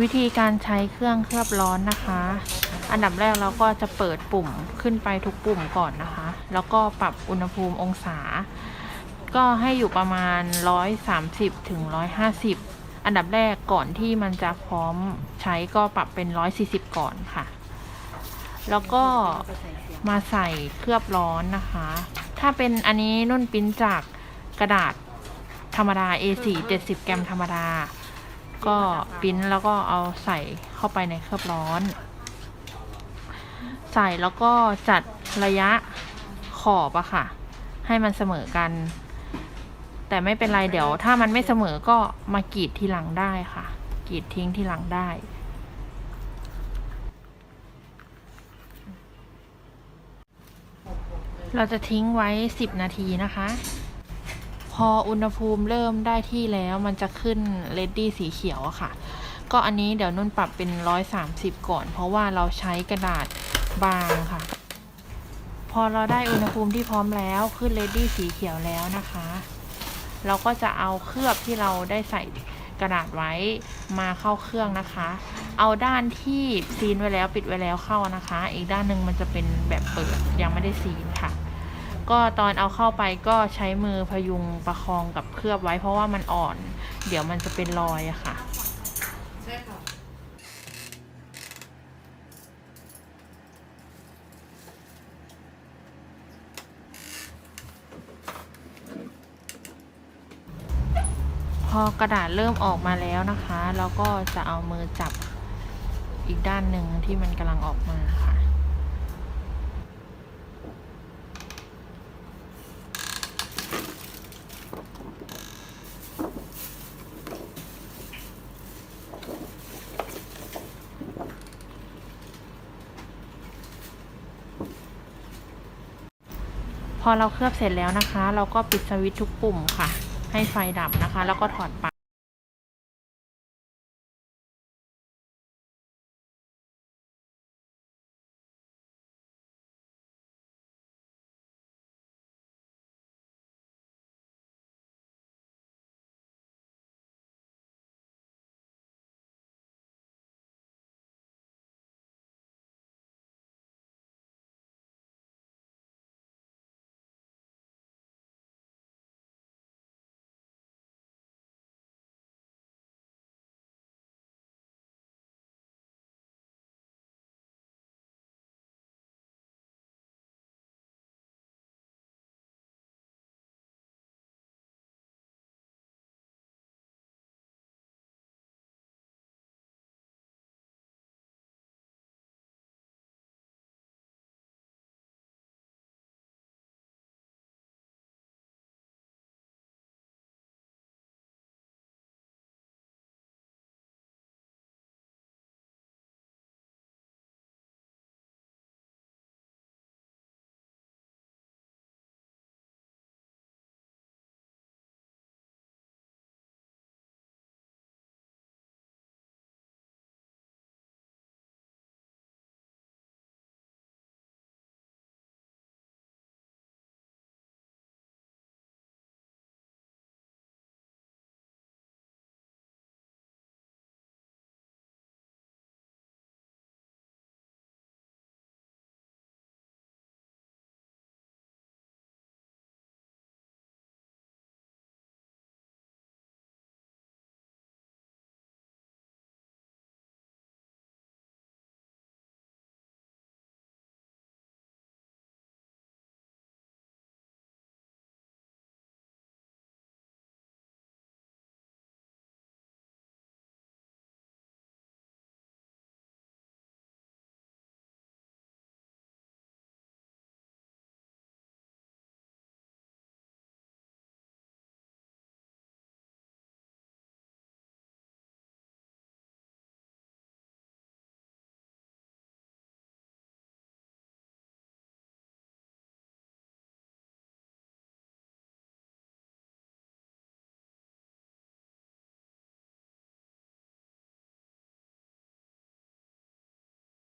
วิธีการใช้เครื่องเคลือบร้อนนะคะ อันดับแรกเราก็จะเปิดปุ่มขึ้นไปทุกปุ่มก่อนนะคะ แล้วก็ปรับอุณหภูมิองศา ก็ให้อยู่ประมาณ 130ถึง150 อันดับแรกก่อนที่มันจะพร้อมใช้ก็ปรับเป็น 140 ก่อนค่ะ แล้วก็มาใส่เคลือบร้อนนะคะ ถ้าเป็นอันนี้นุ่นปิ้นจากกระดาษธรรมดา A4 70 แกรมธรรมดา ก็ปริ้นแล้วก็เอาใส่เข้าไปในเคลือบร้อน ใส่แล้วก็จัดระยะขอบอะค่ะ ให้มันเสมอกัน แต่ไม่เป็นไรเดี๋ยว ถ้ามันไม่เสมอก็มากรีดทีหลังได้ค่ะกรีดทิ้งทีหลังได้เราจะทิ้งไว้ 10 นาทีนะคะ ออุณหภูมิเริ่มได้ที่แล้วมันจะขึ้นเลดดี้สีเขียวอะค่ะ ก็อันนี้เดี๋ยวนุ่นปรับเป็น 130 ก่อน เพราะว่าเราใช้กระดาษบางค่ะ พอเราได้อุณหภูมิที่พร้อมแล้วขึ้นเลดดี้สีเขียวแล้วนะคะ เราก็จะเอาเคลือบที่เราได้ใส่กระดาษไว้มาเข้าเครื่องนะคะ เอาด้านที่ซีนไว้แล้วปิดไว้แล้วเข้านะคะ อีกด้านหนึ่งมันจะเป็นแบบเปิดยังไม่ได้ซีนค่ะ ก็ตอนเอาเข้าไปก็ใช้มือพยุงประคองกับเคลือบไว้เพราะว่ามันอ่อน เดี๋ยวมันจะเป็นรอยอะค่ะใช่ค่ะพอกระดาษเริ่มออกมาแล้วนะคะ เราก็จะเอามือจับอีกด้านหนึ่งที่มันกำลังออกมาค่ะ พอเราเคลือบเสร็จแล้วนะคะ เราก็ปิดสวิตช์ทุกปุ่มค่ะ ให้ไฟดับนะคะ แล้วก็ถอดปลั๊ก